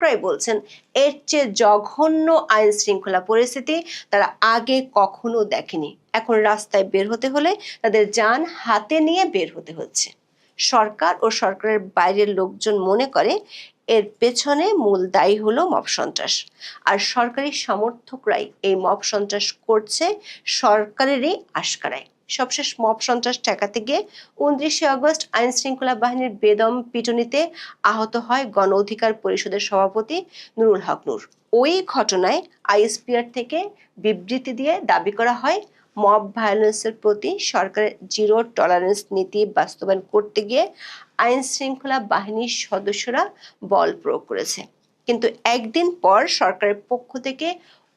প্রায় বলছেন, এর চেয়ে জঘন্য আইন শৃঙ্খলা পরিস্থিতি তারা আগে কখনো দেখেনি। এখন রাস্তায় বের হতে হলে তাদের যান হাতে নিয়ে বের হতে হচ্ছে। সরকার ও সরকারের বাইরের লোকজন মনে করে, এর পেছনে মূল দায়ী হলো মব সন্ত্রাস। আর সরকারি সমর্থকরাই এই মব সন্ত্রাস করছে সরকারেরই আশকারায়। সবশেষ মব সন্ত্রাস ঠেকাতে গিয়ে উনত্রিশে আগস্ট আইন শৃঙ্খলা বাহিনীর বেদম পিটুনিতে আহত হয় গণ অধিকার পরিষদের সভাপতি নুরুল হক নূর। ওই ঘটনায় আইএসপিআর থেকে বিবৃতি দিয়ে দাবি করা হয়, মব ভায়োলেন্সের প্রতি সরকারের জিরো টলারেন্স নীতি বাস্তবায়ন করতে গিয়ে আইন শৃঙ্খলা বাহিনীর সদস্যরা বল প্রয়োগ করেছে। কিন্তু একদিন পর সরকারের পক্ষ থেকে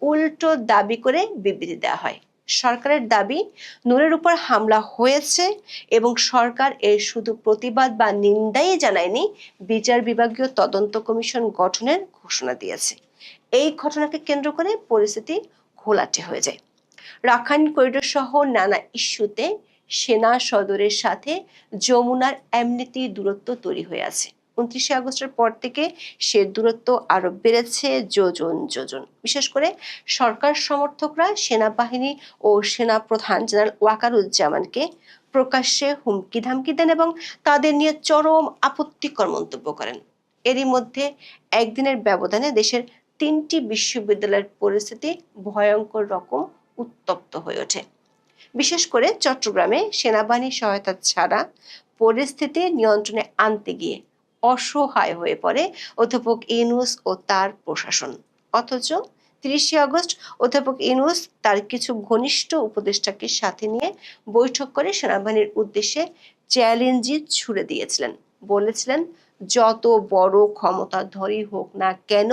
উল্টো দাবি করে বিবৃতি দেওয়া হয়। সরকারের দাবি, নূরের উপর হামলা হয়েছে এবং সরকার এর শুধু প্রতিবাদ বা নিন্দাই জানায়নি, বিচার বিভাগীয় তদন্ত কমিশন গঠনের ঘোষণা দিয়েছে। এই ঘটনাকে কেন্দ্র করে পরিস্থিতি ঘোলাটে হয়ে যায়। রাখাইন করিডোর সহ নানা ইস্যুতে সেনা সদরের সাথে যমুনার এমনিতেই দূরত্ব তৈরি হয়ে আছে। উনত্রিশে আগস্টের পর থেকে সে দূরত্ব আরও বেড়েছে, যোজন যোজন। বিশেষ করে সরকার সমর্থকরা সেনাবাহিনী ও সেনা প্রধান জেনারেল ওয়াকারুজ্জামানকে প্রকাশ্যে হুমকি ধামকি দেন এবং তাদের নিয়ে চরম আপত্তিকর মন্তব্য করেন। এরই মধ্যে একদিনের ব্যবধানে দেশের তিনটি বিশ্ববিদ্যালয়ের পরিস্থিতি ভয়ঙ্কর রকম উত্তপ্ত হয়ে ওঠে। বিশেষ করে চট্টগ্রামে সেনাবাহিনীর সহায়তা ছাড়া পরিস্থিতি নিয়ন্ত্রণে আনতে গিয়ে অসহায় হয়ে পড়ে অধ্যাপক ইনুস ও তার প্রশাসন। অথচ তিরিশে আগস্ট অধ্যাপক ইনুস তার কিছু ঘনিষ্ঠ উপদেষ্টাকে সাথে নিয়ে বৈঠক করে সেনাবাহিনীর উদ্দেশ্যে চ্যালেঞ্জই ছুড়ে দিয়েছিলেন। বলেছিলেন, যত বড় ক্ষমতাধরই হোক না কেন,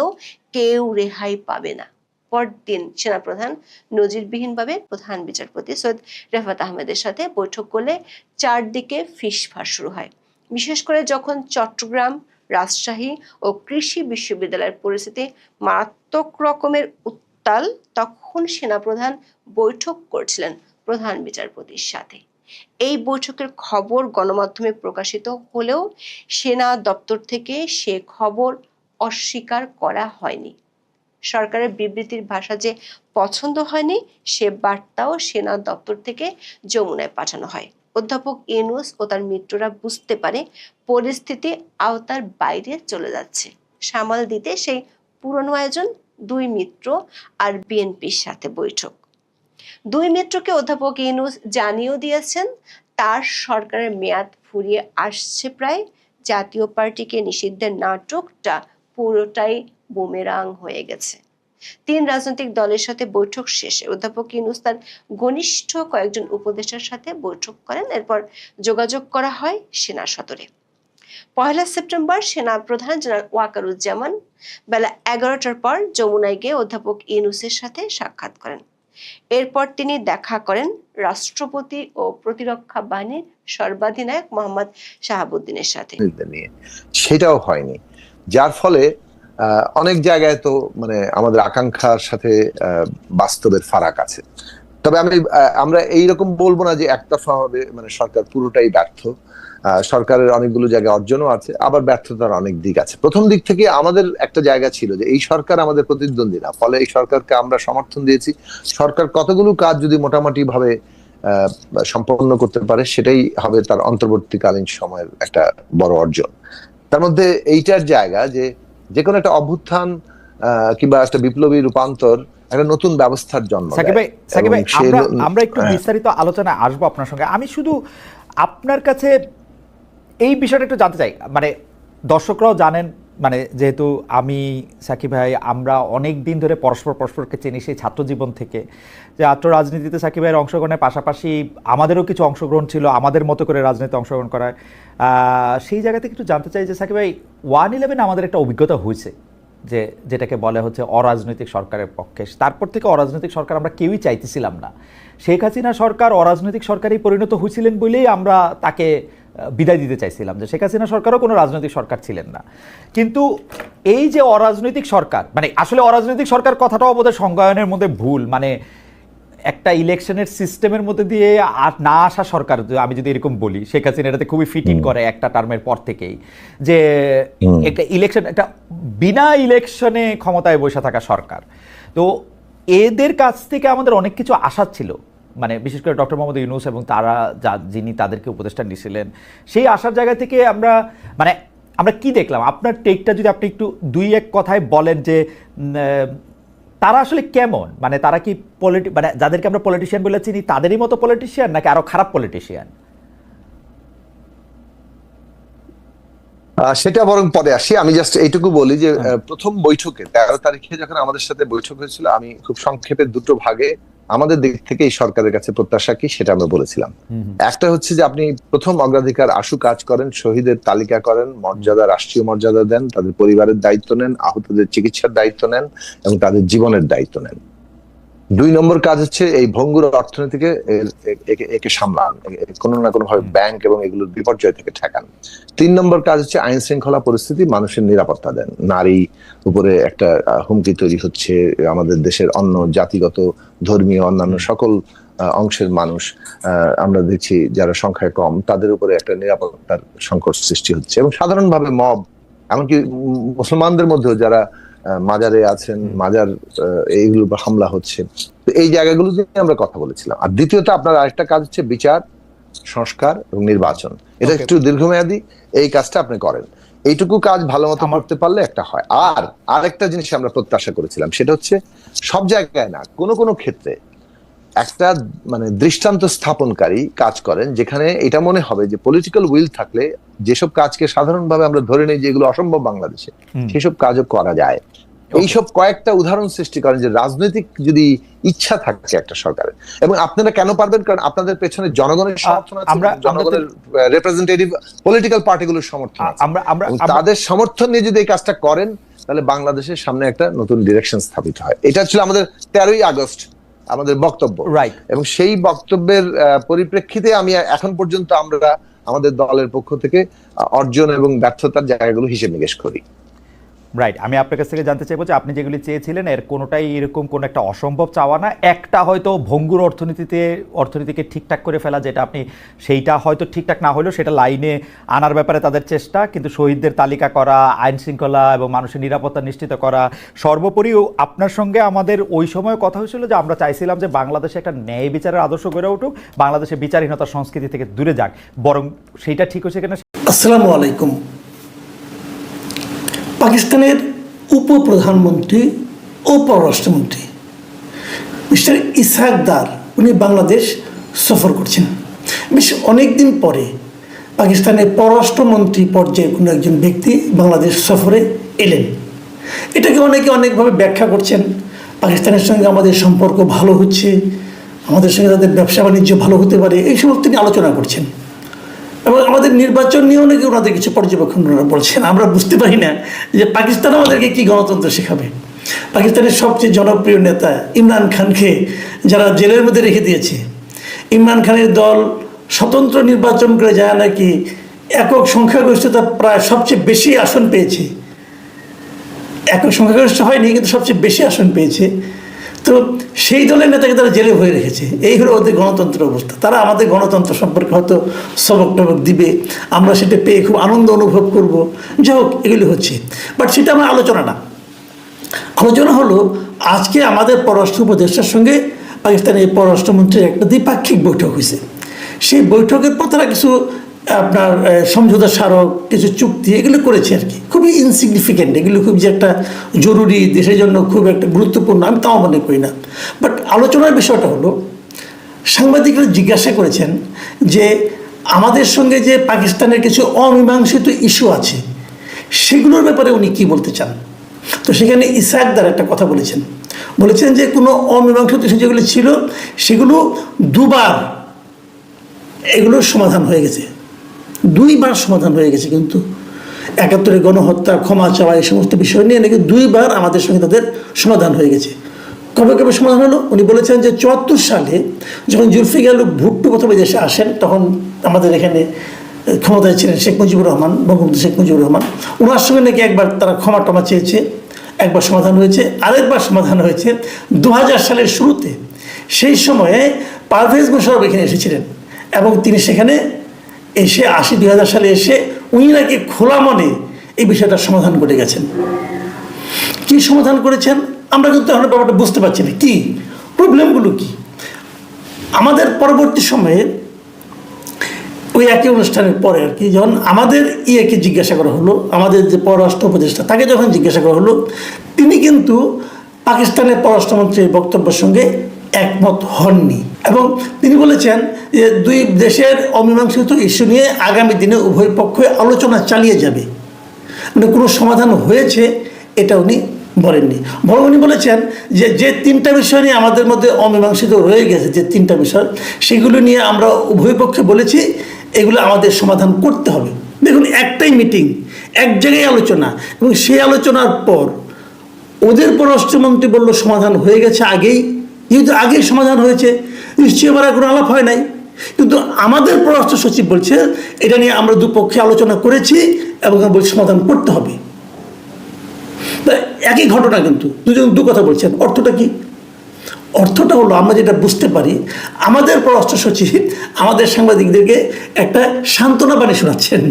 কেউ রেহাই পাবে না। পরদিন সেনাপ্রধান নজিরবিহীনভাবে প্রধান বিচারপতি সৈয়দ রেফাত আহমেদের সাথে বৈঠক করলে চারদিকে ফিসফাস শুরু হয়। বিশেষ করে যখন চট্টগ্রাম, রাজশাহী ও কৃষি বিশ্ববিদ্যালয়ের পরিস্থিতি মারাত্মক রকমের উত্তাল, তখন সেনাপ্রধান বৈঠক করছিলেন প্রধান বিচারপতির সাথে। এই বৈঠকের খবর গণমাধ্যমে প্রকাশিত হলেও সেনা দপ্তর থেকে সে খবর অস্বীকার করা হয়নি। সরকারের বিবৃতির ভাষা যে পছন্দ হয়নি, সে বার্তাও সেনা দপ্তর থেকে যমুনায় পাঠানো হয়। অধ্যাপক ইউনুস ও তার মিত্ররা বুঝতে পারে পরিস্থিতি আওতার বাইরে চলে যাচ্ছে। সামাল দিতে সেই পুরনো আয়োজন দুই মিত্র আর বিএনপির সাথে বৈঠক। দুই মিত্রকে অধ্যাপক ইউনুস জানিয়েও দিয়েছেন, তার সরকারের মেয়াদ ফুরিয়ে আসছে প্রায়। জাতীয় পার্টিকে নিষিদ্ধের নাটকটা পুরোটাই বুমেরাং হয়ে গেছে। তিন রাজনৈতিক দলের সাথে বৈঠক শেষে অধ্যাপক ইউনুস তার ঘনিষ্ঠ কয়েকজন উপদেষ্টার সাথে বৈঠক করেন। এরপর যোগাযোগ করা হয় সেনা সদরে। পয়লা সেপ্টেম্বর সেনা প্রধান জেনারেল ওয়াকারুজ্জামান বেলা এগারোটার পর যমুনায় গিয়ে অধ্যাপক ইউনুসের সাথে সাক্ষাৎ করেন। এরপর তিনি দেখা করেন রাষ্ট্রপতি ও প্রতিরক্ষা বাহিনীর সর্বাধিনায়ক মোহাম্মদ শাহাবুদ্দিনের সাথে। সেটাও হয়নি। যার ফলে অনেক জায়গায় তো মানে আমাদের আকাঙ্ক্ষার সাথে বাস্তবের ফারাক আছে। তবে আমি আমরা এইরকম বলব না যে একতরফা হবে মানে সরকার পুরোটাই ব্যর্থ। সরকারের অনেকগুলো জায়গায় অর্জনও আছে, আবার ব্যর্থতার অনেক দিক আছে। প্রথম দিক থেকে আমাদের একটা জায়গা ছিল যে এই সরকার আমাদের প্রতিদ্বন্দ্বী না, ফলে এই সরকারকে আমরা সমর্থন দিয়েছি। সরকার কতগুলো কাজ যদি মোটামুটি ভাবে সম্পন্ন করতে পারে, সেটাই হবে তার অন্তর্বর্তীকালীন সময়ের একটা বড় অর্জন। তার মধ্যে এইটার জায়গা যে যে কোনো একটা অভ্যুত্থান আহ, কিংবা একটা বিপ্লবী রূপান্তর একটা নতুন ব্যবস্থার জন্ম সাকিব ভাই সাকিব ভাই আমরা আমরা একটু হ্যাঁ। বিস্তারিত আলোচনায় আসব আপনার সঙ্গে। আমি শুধু আপনার কাছে এই বিষয়টা একটু জানতে চাই। মানে দর্শকরাও জানেন মানে যেহেতু আমি, সাকিব ভাই, আমরা অনেক দিন ধরে পরস্পর পরস্পরকে চিনি সেই ছাত্র জীবন থেকে। যে ছাত্র রাজনীতিতে সাকিব ভাইয়ের অংশগ্রহণের পাশাপাশি আমাদেরও কিছু অংশগ্রহণ ছিল, আমাদের মতো করে রাজনীতিতে অংশগ্রহণ করায় সেই জায়গা থেকে একটু জানতে চাই যে সাকিব ভাই, ওয়ান ইলেভেন আমাদের একটা অভিজ্ঞতা হয়েছে যে, যেটাকে বলে হচ্ছে অরাজনৈতিক সরকারের পক্ষে। তারপর থেকে অরাজনৈতিক সরকার আমরা কেউই চাইতেছিলাম না। শেখ হাসিনা সরকার অরাজনৈতিক সরকারই পরিণত হয়েছিলেন বলেই আমরা তাকে বিদায় দিতে চাইছিলাম যে শেখ হাসিনা সরকারও কোনো রাজনৈতিক সরকার ছিলেন না। কিন্তু এই যে অরাজনৈতিক সরকার মানে আসলে অরাজনৈতিক সরকার কথাটাও বোধহয় সংজ্ঞায়নের মধ্যে ভুল মানে একটা ইলেকশনের সিস্টেমের মধ্যে দিয়ে না আসা সরকার আমি যদি এরকম বলি শেখ হাসিনা এটাতে খুবই ফিট ইন করে একটা টার্মের পর থেকেই যে একটা ইলেকশন একটা বিনা ইলেকশনে ক্ষমতায় বসে থাকা সরকার। তো এদের কাছ থেকে আমাদের অনেক কিছু আশা ছিল। মানে বিশেষ করে ডক্টর মোহাম্মদ ইউনুস এবং তারা যা, যিনি তাদেরকে উপদেষ্টা নিয়েছিলেন সেই আসার জায়গা থেকে আমরা মানে আমরা কি দেখলাম? আপনার টেকটা যদি আপনি একটু দুই এক কথায় বলেন যে তারা আসলে কেমন? মানে তারা কি পলিটি মানে যাদেরকে আমরা পলিটিশিয়ান বলে চিনি, তাদেরই মতো পলিটিশিয়ান নাকি আরও খারাপ পলিটিশিয়ান সেটা বরং পরে আসি। আমি জাস্ট এইটুকু বলি যে প্রথম বৈঠকে তেরো তারিখে যখন আমাদের সাথে বৈঠক হয়েছিল আমি খুব সংক্ষেপে দুটো ভাগে আমাদের দিক থেকে এই সরকারের কাছে প্রত্যাশা কি সেটা আমরা বলেছিলাম। একটা হচ্ছে যে আপনি প্রথম অগ্রাধিকার আশু কাজ করেন শহীদের তালিকা করেন মর্যাদা রাষ্ট্রীয় মর্যাদা দেন তাদের পরিবারের দায়িত্ব নেন আহতদের চিকিৎসার দায়িত্ব নেন এবং তাদের জীবনের দায়িত্ব নেন। দুই নম্বর কাজ হচ্ছে এই ভঙ্গুর অর্থনীতিকে একে- সামলান কোনো না কোনো ভাবে ব্যাংক এবং এগুলোর বিপর্যয় থেকে ঠেকান। তিন নম্বর কাজ হচ্ছে আইন শৃঙ্খলা পরিস্থিতি মানুষের নিরাপত্তা দেন। নারী উপরে একটা হুমকি তৈরি হচ্ছে, আমাদের দেশের অন্য জাতিগত, ধর্মীয়, অন্যান্য সকল অংশের মানুষ আমরা দেখছি যারা সংখ্যায় কম, তাদের উপরে একটা নিরাপত্তার সংকট সৃষ্টি হচ্ছে। এবং সাধারণভাবে মব, এমনকি মুসলমানদের মধ্যেও যারা মাজারে আছেন মাজার এইগুলো উপর হামলা হচ্ছে। তো এই জায়গাগুলো নিয়ে আমরা কথা বলেছিলাম। আর দ্বিতীয়ত আপনার আরেকটা কাজ হচ্ছে বিচার সংস্কার এবং নির্বাচন। এটা একটু দীর্ঘমেয়াদী এই কাজটা আপনি করেন। এইটুকু কাজ ভালো মতো করতে পারলে একটা হয়। আর আরেকটা জিনিস আমরা প্রত্যাশা করেছিলাম সেটা হচ্ছে সব জায়গায় না কোনো কোনো ক্ষেত্রে একটা মানে দৃষ্টান্ত স্থাপনকারী কাজ করেন যেখানে এটা মনে হবে যে পলিটিক্যাল উইল থাকলে যেসব কাজকে সাধারণভাবে আমরা ধরে নেই যেগুলো অসম্ভব বাংলাদেশে সেসব কাজও করা যায়। এইসব কয়েকটা উদাহরণ সৃষ্টি করেন যে রাজনৈতিক যদি ইচ্ছা থাকে একটা সরকারের। এবং আপনারা কেন পারবেন? কারণ আপনাদের পেছনে জনগণের সমর্থন আমরা- জনগণের রিপ্রেজেন্টেটিভ পলিটিক্যাল পার্টিগুলোর সমর্থন আমরা আমরা- তাদের সমর্থন নিয়ে যদি এই কাজটা করেন তাহলে বাংলাদেশের সামনে একটা নতুন ডিরেকশন স্থাপিত হয়। এটা ছিল আমাদের তেরোই আগস্ট। আমাদের বক্তব্য। রাইট এবং সেই বক্তব্যের পরিপ্রেক্ষিতে আমি এখন পর্যন্ত আমরা আমাদের দলের পক্ষ থেকে অর্জন এবং ব্যর্থতার জায়গাগুলো হিসেব নিকেশ করি। রাইট আমি আপনার কাছ থেকে জানতে চাইব যে আপনি যেগুলি চেয়েছিলেন, এর কোনোটাই এরকম কোনো একটা অসম্ভব চাওয়া না। একটা হয়তো ভঙ্গুর অর্থনীতিতে, অর্থনীতিকে ঠিকঠাক করে ফেলা যেটা আপনি, সেইটা হয়তো ঠিকঠাক না হলেও সেটা লাইনে আনার ব্যাপারে তাদের চেষ্টা, কিন্তু শহীদদের তালিকা করা, আইন শৃঙ্খলা এবং মানুষের নিরাপত্তা নিশ্চিত করা সর্বোপরি আপনার সঙ্গে আমাদের ওই সময় কথা হয়েছিল যে আমরা চাইছিলাম যে বাংলাদেশে একটা ন্যায় বিচারের আদর্শ গড়ে উঠুক, বাংলাদেশে বিচারহীনতার সংস্কৃতি থেকে দূরে যাক, বরং সেইটা ঠিক হয়েছে কিনা আসসালামু আলাইকুম। পাকিস্তানের উপপ্রধানমন্ত্রী ও পররাষ্ট্রমন্ত্রী। মিস্টার ইসাক দার, উনি বাংলাদেশ সফর করছেন। বেশ অনেক দিন পরে পাকিস্তানের পররাষ্ট্রমন্ত্রী পর্যায়ে কোনো একজন ব্যক্তি বাংলাদেশ সফরে এলেন। এটাকে অনেকে অনেকভাবে ব্যাখ্যা করছেন। পাকিস্তানের সঙ্গে আমাদের সম্পর্ক ভালো হচ্ছে, আমাদের সঙ্গে তাদের ব্যবসা বাণিজ্য ভালো হতে পারে, এই সমস্ত নিয়ে আলোচনা করছেন। এবং আমাদের নির্বাচন নিয়েও নাকি ওনাদের কিছু পর্যবেক্ষণ বলছেন। আমরা বুঝতে পারি না যে পাকিস্তান আমাদেরকে কি গণতন্ত্র শেখাবে। পাকিস্তানের সবচেয়ে জনপ্রিয় নেতা ইমরান খানকে যারা জেলের মধ্যে রেখে দিয়েছে, ইমরান খানের দল স্বতন্ত্র নির্বাচন করে যায় নাকি একক সংখ্যাগরিষ্ঠতা প্রায় সবচেয়ে বেশি আসন পেয়েছে। একক সংখ্যাগরিষ্ঠ হয়নি, কিন্তু সবচেয়ে বেশি আসন পেয়েছে। তো সেই দলের নেতাকে তারা জেলে ভরে রেখেছে। এই হলো ওদের গণতন্ত্রের অবস্থা। তারা আমাদের গণতন্ত্র সম্পর্কে হয়তো সবক টবক দিবে। আমরা সেটা পেয়ে খুব আনন্দ অনুভব করব। যাই হোক, এগুলি হচ্ছে। বাট সেটা আমার আলোচনা না। আলোচনা হলো, আজকে আমাদের পররাষ্ট্র উপদেষ্টার সঙ্গে পাকিস্তানের পররাষ্ট্রমন্ত্রীর একটা দ্বিপাক্ষিক বৈঠক হয়েছে। সেই বৈঠকের পর তারা কিছু আপনার সমঝোতা স্মারক, কিছু চুক্তি, এগুলো করেছে আর কি। খুবই ইনসিগনিফিকেন্ট এগুলো খুব যে একটা জরুরি, দেশের জন্য খুব একটা গুরুত্বপূর্ণ, আমি তাও মনে করি না। বাট আলোচনার বিষয়টা হলো, সাংবাদিকরা জিজ্ঞাসা করেছেন যে আমাদের সঙ্গে যে পাকিস্তানের কিছু অমীমাংসিত ইস্যু আছে, সেগুলোর ব্যাপারে উনি কি বলতে চান? তো সেখানে ইসাকদার একটা কথা বলেছেন। বলেছেন যে কোনো অমীমাংসিত ইস্যু যেগুলো ছিল, সেগুলো দুবার এগুলোর সমাধান হয়ে গেছে। দুইবার সমাধান হয়ে গেছে কিন্তু। একাত্তরে গণহত্যা, ক্ষমা চাওয়া, এই সমস্ত বিষয় নিয়ে নাকি দুইবার আমাদের সঙ্গে তাদের সমাধান হয়ে গেছে। কবে কবে সমাধান হলো? উনি বলেছেন যে চুয়াত্তর সালে যখন জুলফিকার ভুট্টো প্রথমে দেশে আসেন, তখন আমাদের এখানে ক্ষমতায় ছিলেন শেখ মুজিবুর রহমান, বঙ্গবন্ধু শেখ মুজিবুর রহমান। ওনার সঙ্গে নাকি একবার তারা ক্ষমা টমা চেয়েছে, একবার সমাধান হয়েছে, আরেকবার সমাধান হয়েছে। দু হাজার সালের শুরুতে সেই সময়ে পারভেজ মোশারফ এখানে এসেছিলেন এবং তিনি সেখানে এসে আশি দুই সালে এসে উনি নাকি খোলা মনে এই বিষয়টার সমাধান করে গেছেন। কি সমাধান করেছেন? আমরা কিন্তু এখন ব্যাপারটা বুঝতে পারছি না। কি? প্রবলেমগুলো কি? আমাদের পরবর্তী সময়ে ওই একই অনুষ্ঠানের পরে আর কি, যখন আমাদের ইয়েকে জিজ্ঞাসা করা হলো, আমাদের যে পররাষ্ট্র উপদেষ্টা, তাকে যখন জিজ্ঞাসা করা হলো, তিনি কিন্তু পাকিস্তানের পররাষ্ট্রমন্ত্রীর বক্তব্যের সঙ্গে একমত হননি। এবং তিনি বলেছেন যে দুই দেশের অমীমাংসিত ইস্যু নিয়ে আগামী দিনে উভয় পক্ষই আলোচনা চালিয়ে যাবে। মানে কোনো সমাধান হয়েছে এটা উনি বলেননি। বরং উনি বলেছেন যে যে তিনটা বিষয় নিয়ে আমাদের মধ্যে অমীমাংসিত রয়ে গেছে, যে তিনটা বিষয়, সেগুলো নিয়ে আমরা উভয় পক্ষে বলেছি, এগুলো আমাদের সমাধান করতে হবে। দেখুন, একটাই মিটিং, এক জায়গায় আলোচনা, এবং সেই আলোচনার পর ওদের পররাষ্ট্রমন্ত্রী বলল সমাধান হয়ে গেছে আগেই যেহেতু আগেই সমাধান হয়েছে, নিশ্চয়ই আর কোনো আলাপ হয় নাই। কিন্তু আমাদের পররাষ্ট্র সচিব বলছে, এটা নিয়ে আমরা দুপক্ষে আলোচনা করেছি এবং বলছি সমাধান করতে হবে। একই ঘটনা কিন্তু, দুজন দু কথা বলছেন। অর্থটা কি? অর্থটা হলো, আমরা যেটা বুঝতে পারি, আমাদের পররাষ্ট্র সচিব আমাদের সাংবাদিকদেরকে একটা সান্ত্বনা বাণী শোনাচ্ছেন।